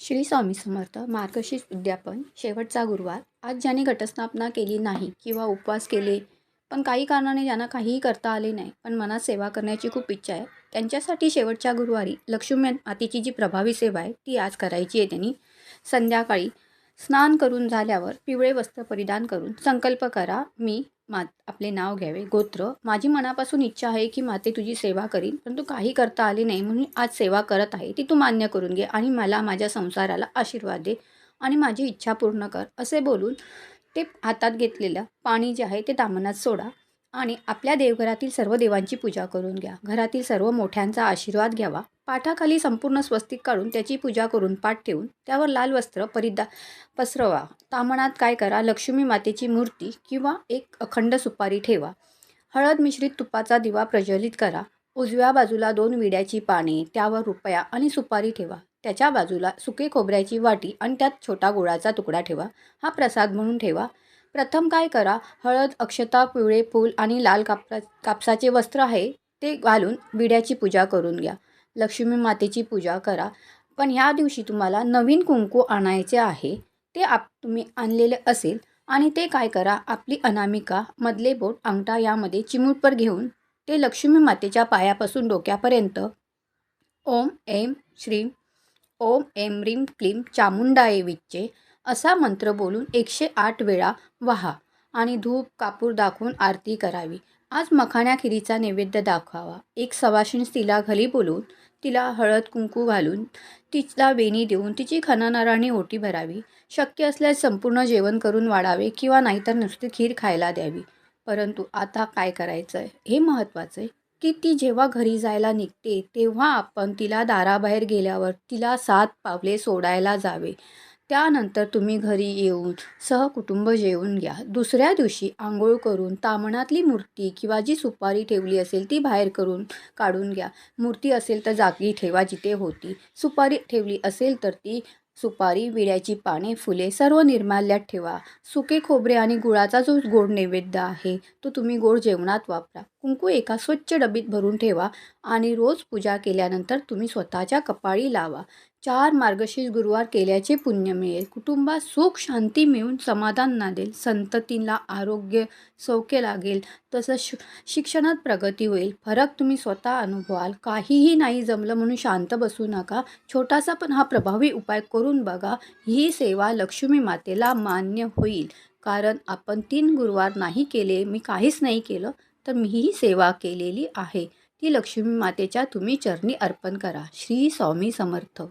श्री स्वामी समर्थ मार्गशीर्ष उद्यापन शेवटचा गुरुवार. आज ज्याने घटस्थापना केली नाही किंवा उपवास केले पण काही कारणाने ज्यांना काहीही करता आले नाही पण मनात सेवा करण्याची खूप इच्छा आहे त्यांच्यासाठी शेवटच्या गुरुवारी लक्ष्मी मातीची जी प्रभावी सेवा आहे ती आज करायची आहे त्यांनी. संध्याकाळी स्नान करून झाल्यावर पिवळे वस्त्र परिधान करून संकल्प करा मी मा आपले नाव घ्यावे गोत्र. माझी मनापासून इच्छा आहे की माते तुझी सेवा करीन परंतु काही करता आले नाही म्हणून आज सेवा करत आहे ती तू मान्य करून घे आणि मला माझ्या संसाराला आशीर्वाद दे आणि माझी इच्छा पूर्ण कर असे बोलून ते हातात घेतलेलं पाणी जे आहे ते दामनात सोडा आणि आपल्या देवघरातील सर्व देवांची पूजा करून घ्या. घरातील सर्व मोठ्यांचा आशीर्वाद घ्यावा. पाठाखाली संपूर्ण स्वस्तिक काढून त्याची पूजा करून पाठ ठेवून त्यावर लाल वस्त्र परिदा पसरवा. तामणात काय करा लक्ष्मी मातेची मूर्ती किंवा एक अखंड सुपारी ठेवा. हळद मिश्रित तुपाचा दिवा प्रज्वलित करा. उजव्या बाजूला दोन विड्याची पाने त्यावर रुपया आणि सुपारी ठेवा. त्याच्या बाजूला सुके खोबऱ्याची वाटी आणि त्यात छोटा गुळाचा तुकडा ठेवा. हा प्रसाद म्हणून ठेवा. प्रथम काय करा हळद अक्षता पिवळे फूल आणि लाल कापरा कापसाचे वस्त्र आहे ते घालून विड्याची पूजा करून घ्या. लक्ष्मी मातेची पूजा करा. पण ह्या दिवशी तुम्हाला नवीन कुंकू आणायचे आहे. ते आप तुम्ही आणलेले असेल आणि ते काय करा आपली अनामिका मधले बोट अंगठा यामध्ये चिमुटपर घेऊन ते लक्ष्मी मातेच्या पायापासून डोक्यापर्यंत ओम एम श्रीम ओम एम रीम क्लीम चामुंडाये विच्चे असा मंत्र बोलून एकशे आठ वेळा वहा आणि धूप कापूर दाखवून आरती करावी. आज मखाण्या खिरीचा नैवेद्य दाखवावा. एक सवाशीण तिला घरी बोलून तिला हळद कुंकू घालून तिला वेणी देऊन तिची खनानाराने ओटी भरावी. शक्य असल्यास संपूर्ण जेवण करून वाढावे किंवा नाहीतर नुसती खीर खायला द्यावी. परंतु आता काय करायचं आहे हे महत्त्वाचं आहे की ती जेव्हा घरी जायला निघते तेव्हा आपण तिला दाराबाहेर गेल्यावर तिला सात पावले सोडायला जावे. त्यानंतर तुम्ही घरी येऊन सहकुटुंब जेवून घ्या. दुसऱ्या दिवशी आंघोळ करून तामणातली मूर्ती किंवा जी सुपारी ठेवली असेल ती बाहेर करून काढून घ्या. मूर्ती असेल तर जागी ठेवा जिथे होती. सुपारी ठेवली असेल तर ती सुपारी विड्याची पाने फुले सर्व निर्माल्यात ठेवा. सुके खोबरे आणि गुळाचा जो गोड नैवेद्य आहे तो तुम्ही गोड जेवणात वापरा. कुंकू एका स्वच्छ डबीत भरून ठेवा आणि रोज पूजा केल्यानंतर तुम्ही स्वतःच्या कपाळी लावा. चार मार्गशीर्ष गुरुवार केल्याचे पुण्य मिळेल. कुटुंबात सुख शांती मिळून समाधान नादेल. संततीला आरोग्य सौख्य लागेल. तसं श शिक्षणात प्रगती होईल. फरक तुम्ही स्वतः अनुभवाल. काहीही नाही जमलं म्हणून शांत बसू नका. छोटासा पण हा प्रभावी उपाय करून बघा. ही सेवा लक्ष्मी मातेला मान्य होईल. कारण आपण तीन गुरुवार नाही केले मी काहीच नाही केलं तर मीही सेवा केलेली आहे. ती लक्ष्मी मातेच्या तुम्ही चरणी अर्पण करा. श्री स्वामी समर्थ.